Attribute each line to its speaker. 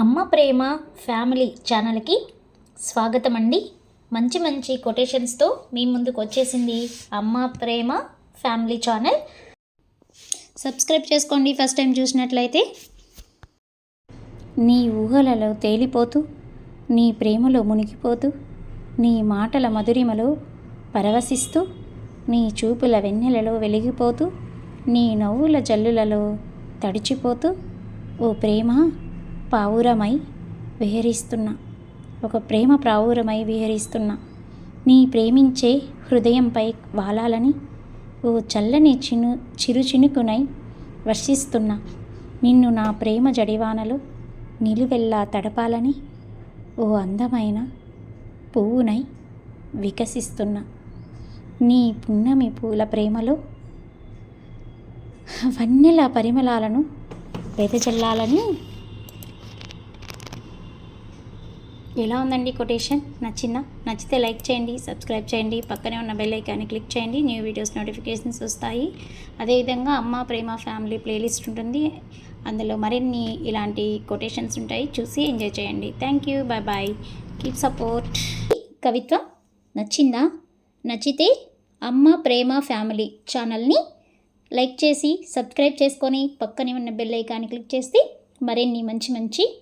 Speaker 1: అమ్మ ప్రేమ ఫ్యామిలీ ఛానల్కి స్వాగతం అండి మంచి మంచి కొటేషన్స్తో మీ ముందుకు వచ్చేసింది అమ్మ ప్రేమ ఫ్యామిలీ ఛానల్. సబ్స్క్రైబ్ చేసుకోండి ఫస్ట్ టైం చూసినట్లయితే. నీ ఊహలలో తేలిపోతూ నీ ప్రేమలో మునిగిపోతూ నీ మాటల మధురిమలో పరవశిస్తూ నీ చూపుల వెన్నెలలో వెలిగిపోతూ నీ నవ్వుల జల్లులలో తడిచిపోతూ ఓ ప్రేమ? పావురమై విహరిస్తున్నా. ఒక ప్రేమ ప్రావురమై విహరిస్తున్నా. నీ ప్రేమించే హృదయంపై వాలాలని ఓ చల్లని చిను చిరు చినుకునై వర్షిస్తున్నా. నిన్ను నా ప్రేమ జడివానలో నిలువెల్లా తడపాలని ఓ అందమైన పువ్వునై వికసిస్తున్నా. నీ పున్నమి పూల ప్రేమలో వన్నెల పరిమళాలను వెదజల్లాలని ఎలా ఉందండి కొటేషన్? నచ్చిందా? నచ్చితే లైక్ చేయండి సబ్స్క్రైబ్ చేయండి పక్కనే ఉన్న బెల్ ఐకాన్ని క్లిక్ చేయండి న్యూ వీడియోస్ నోటిఫికేషన్స్ వస్తాయి. అదేవిధంగా అమ్మ ప్రేమ ఫ్యామిలీ ప్లేలిస్ట్ ఉంటుంది. అందులో మరిన్ని ఇలాంటి కొటేషన్స్ ఉంటాయి. చూసి ఎంజాయ్ చేయండి. Thank you. Bye bye. Keep support. కవిత్వ నచ్చిందా? నచ్చితే అమ్మ ప్రేమ ఫ్యామిలీ ఛానల్ని లైక్ చేసి సబ్స్క్రైబ్ చేసుకొని పక్కనే ఉన్న బెల్ ఐకాన్ని క్లిక్ చేస్తే మరిన్ని మంచి మంచి